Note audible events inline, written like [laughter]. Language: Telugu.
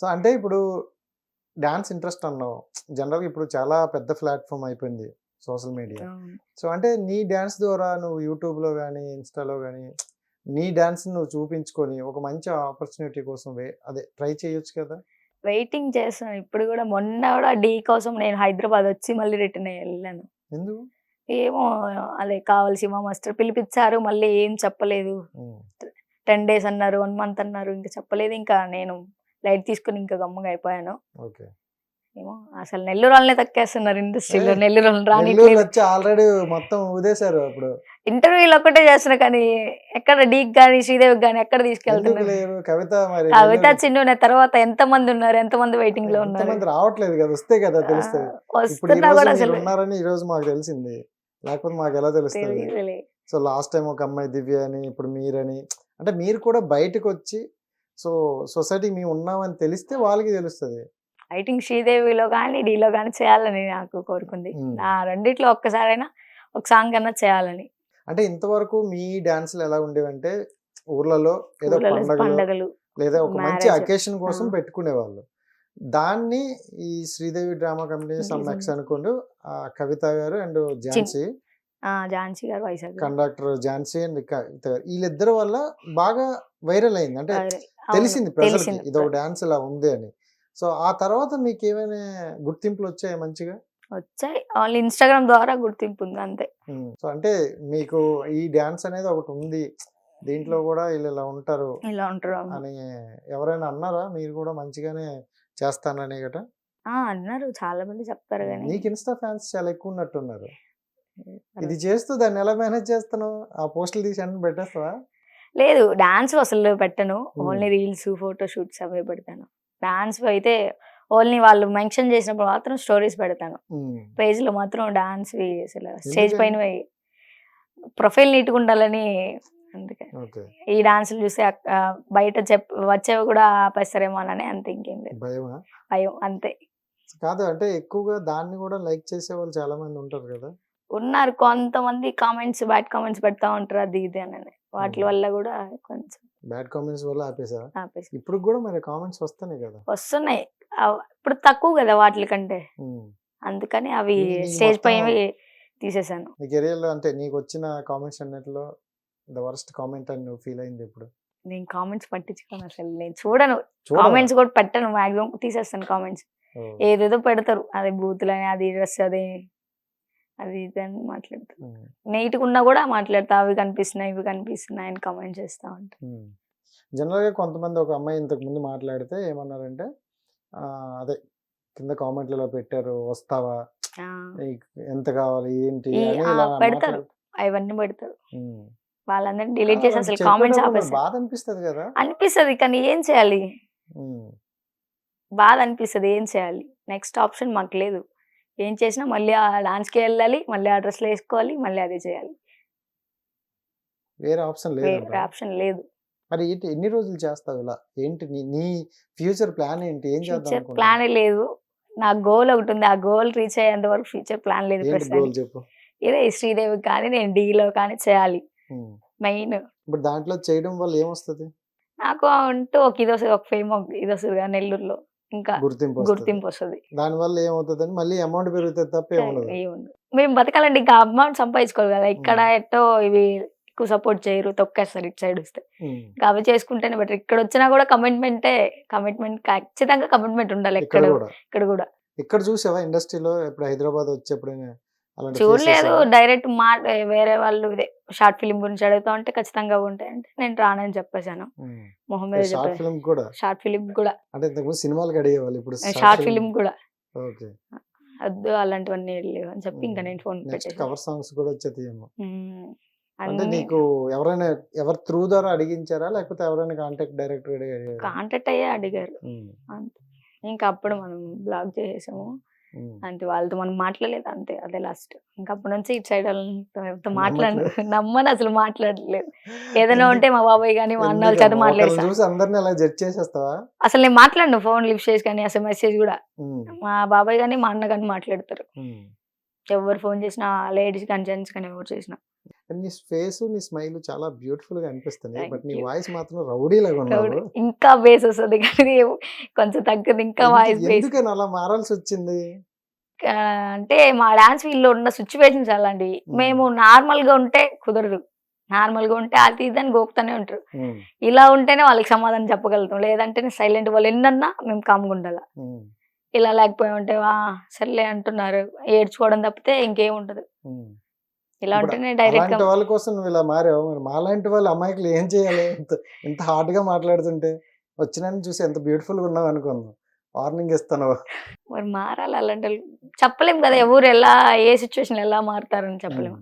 సో అంటే ఇప్పుడు డాన్స్ ఇంట్రెస్ట్ అన్నావు. జనరల్గా ఇప్పుడు చాలా పెద్ద ప్లాట్ఫామ్ అయిపోయింది సోషల్ మీడియా. సో అంటే నీ డ్యాన్స్ ద్వారా నువ్వు యూట్యూబ్లో కానీ ఇన్స్టాలో కానీ నీ డ్యాన్స్ నువ్వు చూపించుకొని ఒక మంచి ఆపర్చునిటీ కోసం అదే ట్రై చేయొచ్చు కదా? వెయిటింగ్ చేస్తున్నాను. ఇప్పుడు కూడా మొన్న కూడా డీ కోసం నేను హైదరాబాద్ వచ్చి మళ్ళీ రిటర్న్ వెళ్ళాను. ఎందుకు? ఏమో అదే కావాల్సి మా మాస్టర్ పిలిపించారు మళ్ళీ ఏం చెప్పలేదు. టెన్ డేస్ అన్నారు వన్ మంత్ అన్నారు. ఇంకా చెప్పలేదు. ఇంకా నేను లైట్ తీసుకుని ఇంకా గమ్ముగా అయిపోయాను. ఓకే. ఏమో అసలు నెల్లూరు వాళ్ళనే తక్కేస్తున్నారు ఇండస్ట్రీలో నెల్లూరు నెల్లూరు రాని ఆల్రెడీ మొత్తం ఊదేశారు అప్పుడు. ఇంటర్వ్యూలు ఒక్కటే చేస్తున్నా కానీ ఎక్కడ డీక్ కానీ శ్రీదేవికి కానీ ఎక్కడ తీసుకెళ్తున్నారు? కవిత మరి కవిత చిన్న తర్వాత ఎంత మంది ఉన్నారు? ఎంత మంది వెయిటింగ్లో ఉన్నారు? రావట్లేదు కదా వస్తే కదా తెలుస్తుంది. ఇప్పుడు వస్తున్నా రోజు కూడా అసలు ఉన్నారని ఈ రోజు మాకు తెలిసింది. లేకపోతే మాకు ఎలా తెలుస్తుంది. సో లాస్ట్ టైం ఒక అమ్మాయి దివ్య అని ఇప్పుడు మీరని అంటే మీరు కూడా బయటకు వచ్చి సో సొసైటీ మేము ఉన్నామని తెలిస్తే వాళ్ళకి తెలుస్తుంది ఫైటింగ్ శ్రీదేవిలో కానీ డీలో కానీ చేయాలని నాకు కోరుకుంది. ఆ రెండిట్లో ఒక్కసారైనా ఒక సాంగ్ అన్నా చేయాలని అంటే ఇంతవరకు మీ డాన్స్లు ఎలా ఉండేవంటే ఊర్లలో ఏదో ఊర్లలో పండగలు లేదా ఒక మంచి. అకేషన్ కోసం. పెట్టుకునేవాళ్ళు దాన్ని ఈ శ్రీదేవి డ్రామా కంపెనీ సమ్ ఎక్స్ అనుకోండు కవిత గారు అండ్ ఝాన్సీ ఝాన్సీ గారు వైజాగ్ కండక్టర్ ఝాన్సీ అండ్ వీళ్ళిద్దరి వల్ల బాగా వైరల్ అయింది. అంటే తెలిసింది ప్రజలకి. ఇది ఒక డాన్స్ ఇలా ఉంది అని. సో ఆ తర్వాత మీకు ఏమైనా గుర్తింపులు వచ్చాయి మంచిగా? వచ్చాయి. వాళ్ళు ఇన్స్టాగ్రామ్ ద్వారా గుర్తింపు ఉంది అంతే. సో అంటే మీకు ఈ డాన్స్ అనేది ఒకటి ఉంది. దీంట్లో కూడా వీళ్ళు ఇలా ఉంటారు ఇలా ఉంటారు అని ఎవరైనా అన్నారా? మీరు కూడా మంచిగానే చేస్తానని గట? అన్నారు. చాలా మంది చెప్తారు కానీ నీకు ఇన్స్టా ఫ్యాన్స్ చాలా ఎక్కువ ఉన్నట్టున్నారు. ఇది చేస్తూ దాన్ని ఎలా మేనేజ్ చేస్తున్నావు? ఆ పోస్టులు తీసి అన్ని పెట్టేస్తావా? లేదు డాన్స్ అసలు పెట్టను. ఓన్లీ రీల్స్ ఫోటో షూట్స్ అవే పెడతాను. డాన్స్ అయితే ఓన్లీ వాళ్ళు మెన్షన్ చేసినప్పుడు మాత్రం స్టోరీస్ పెడతాను. పేజ్లో మాత్రం డాన్స్ అసలు స్టేజ్? పైన ప్రొఫైల్ నీట్గా ఉండాలని అందుకే. ఈ డాన్సులు చూసి బయట చెప్ వచ్చేవి కూడా ఆపేస్తారేమో అని అంతే ఇంకేం లేదు. భయం అంతే. కాదు అంటే ఎక్కువగా దాన్ని కూడా లైక్ చేసే వాళ్ళు చాలా మంది ఉంటారు కదా? ఉన్నారు. కొంతమంది కామెంట్స్ బ్యాడ్ కామెంట్స్ పెడతా ఉంటారు. అది ఇది అని వాటి. వల్ల కూడా కొంచెం బ్యాడ్ కామెంట్స్ వల్ల ఆపేసా ఆపేసి. ఇప్పుడు కూడా మరి కామెంట్స్ వస్తున్నాయి కదా? వస్తున్నాయి. ఇప్పుడు తక్కువ కదా వాటి కంటే. అందుకని అవి స్టేజ్ పైన తీసేసాను. నీ కెరియర్లో అంటే నీకు వచ్చిన కామెంట్స్ అన్నిటిలో ద వర్స్ట్ కామెంట్ అని నువ్వు ఫీల్ అయింది ఇప్పుడు నేను కామెంట్స్ పట్టించుకోను అసలు. నేను చూడను? కామెంట్స్ కూడా పెట్టను. మాక్సిమం తీసేస్తాను కామెంట్స్. ఏదేదో పెడతారు. అది బూతులని అది డ్రెస్ అది అది ఇది అని ఉమ్. నీట్గా ఉన్నా కూడా మాట్లాడతా అవి కనిపిస్తున్నాయి ఇవి కనిపిస్తున్నాయి అని కామెంట్ చేస్తా ఉంటారు ఉమ్. జనరల్గా కొంతమంది ఒక అమ్మాయి ఇంతకు ముందు మాట్లాడితే ఏమన్నారంటే అదే కింద కామెంట్లలో పెట్టారు వస్తావా? ఎంత కావాలి ఏంటి? పెడతారు. అవన్నీ పెడతారు. వాళ్ళందరినీ డిలీట్ చేసి అసలు కామెంట్స్ బాధ అనిపిస్తుంది కదా? అనిపిస్తుంది కానీ ఏం చేయాలి. బాధ అనిపిస్తుంది ఏం చేయాలి? నెక్స్ట్ ఆప్షన్ మాకు లేదు. ఏం చేసినా మళ్ళీ ఆ డాన్స్కి వెళ్ళాలి మళ్ళీ ఆ డ్రెస్లో వేసుకోవాలి మళ్ళీ అదే చేయాలి. వేరే ఆప్షన్ లేదు వేరే ఆప్షన్ లేదు. మరి ఏంటి ఎన్ని రోజులు చేస్తావు ఇలా? ఏంటి నీ నీ ఫ్యూచర్ ప్లాన్ ఏంటి? ఏం చేద్దాం? ప్లాన్ లేదు. నా గోల్ ఒకటి ఉంది. ఆ గోల్ రీచ్ అయ్యేంత వరకు ఫ్యూచర్ ప్లాన్ లేదు గోల్ చెప్పు? ఇదే శ్రీదేవికి కానీ నేను డీలో కానీ చేయాలి. మెయిన్ ఇప్పుడు దాంట్లో చేయడం వల్ల ఏమొస్తుంది? నాకు అంటూ ఒక ఇది వస్తుంది ఒక ఫేమ్ ఇది వస్తుంది కదా నెల్లూరులో. ఇంకా గుర్తింపు. గుర్తింపు వస్తుంది. దాని వల్ల ఏమవుతుందని మళ్ళీ అమౌంట్ పెరుగుతుంది తప్ప ఏముండదు. మేము బతకాలంటే ఇంకా అమౌంట్ సంపాదించుకోవాలి కదా. ఇక్కడ ఎట్టో ఇవి ఎక్కువ సపోర్ట్ చేయరు తొక్కేస్తారు ఇటు సైడ్ వస్తే. ఇంకా అవి చేసుకుంటేనే బెటర్ ఇక్కడ వచ్చినా కూడా కమిట్మెంటే కమిట్మెంట్ ఖచ్చితంగా కమిట్మెంట్ ఉండాలి ఇక్కడ ఇక్కడ కూడా. ఇక్కడ చూసావా? ఇండస్ట్రీలో ఇప్పుడు హైదరాబాద్ వచ్చి ఎప్పుడైనా అలాంటి చూడలేదు? డైరెక్ట్ మా వేరే వాళ్ళు ఇదే షార్ట్ ఫిలిం గురించి అడుగుతా ఉంటే ఖచ్చితంగా ఉంటాయి అంటే నేను రానని చెప్పేశాను. ఉమ్. మొహం మీద షార్ట్ ఫిల్మ్ కూడా? షార్ట్ ఫిలిం కూడా. అంటే ఇంతకుముందు సినిమాలకు అడిగేవాళ్ళు ఇప్పుడు షార్ట్ ఫిలిం? కూడా. ఓకే. వద్దు అలాంటివన్నీ లేవు అని చెప్పి ఇంకా నేను ఫోన్ కవర్ సాంగ్స్ కూడా వచ్చేదేమో అంటే నీకు ఎవరైనా ఎవరి త్రూ ద్వారా అడిగించారా? లేకపోతే ఎవరైనా కాంటాక్ట్ డైరెక్టర్ అడిగారా? కాంటాక్ట్ అయ్యే అడిగారు. ఇంకా అప్పుడు మనం బ్లాక్ చేసేసాము. అంతే వాళ్ళతో మనం మాట్లాడలేదు అంతే అదే లాస్ట్ ఇంకా అప్పటి నుంచి ఇటు సైడ్ వాళ్ళతో నమ్మట్లేదు. నమ్మని అసలు మాట్లాడలేదు [laughs] ఏదైనా ఉంటే మా బాబాయ్ కానీ మా అన్న వాళ్ళ చేత అమ్మా? ఒకళ్ళని మాట్లాడేసా చూసి అందరిని అలా జడ్జ్ చేసేస్తావా అసలు నేను మాట్లాడను ఫోన్ లిఫ్ట్ చేసి కానీ అసలు మెసేజ్ కూడా. మా బాబాయ్ కానీ మా అన్న కానీ మాట్లాడతారు. ఎవరు ఫోన్ చేసినా లేడీస్ కానీ జెంట్స్ కానీ ఎవరు చేసినా కానీ నీ ఫేస్ నీ స్మైల్ చాలా బ్యూటిఫుల్గా అనిపిస్తుంది బట్ నీ. వాయిస్ మాత్రం రౌడీ లాగా ఉన్నావు ఇంకా బేస్ వస్తుంది కానీ కొంచెం తగ్గదు ఇంకా వాయిస్ ఎందుకని అలా మారాల్సి వచ్చింది? అంటే మా డాన్స్ ఫీల్డ్లో ఉన్న సిచ్యువేషన్స్ అలాంటివి. మేము. నార్మల్గా ఉంటే కుదరదు. నార్మల్గా ఉంటే అది ఇదని గోపుతానే ఉంటారు. ఇలా ఉంటేనే వాళ్ళకి సమాధానం చెప్పగలుగుతాం. లేదంటే సైలెంట్ వాళ్ళు ఎన్నన్నా మేము కామ్గా ఉండాలి. ఇలా లేకపోయి ఉంటే వా సర్లే అంటున్నారు. ఏడ్చుకోవడం తప్పితే ఇంకేం ఉండదు. ఇలా ఉంటేనే డైరెక్ట్ వాళ్ళ కోసం నువ్వు ఇలా మారావు. మరి మాలాంటి వాళ్ళ అమ్మాయికులు ఏం చేయాలి? ఇంత ఇంత హార్డ్గా మాట్లాడుతుంటే. వచ్చిన చూసి ఎంత బ్యూటిఫుల్గా ఉన్నావు అనుకుందాం. వార్నింగ్ ఇస్తాను. మరి మారాలి అలాంటి వాళ్ళు. చెప్పలేం కదా ఎవరు ఎలా ఏ సిచ్యువేషన్ ఎలా మారుతారని చెప్పలేము.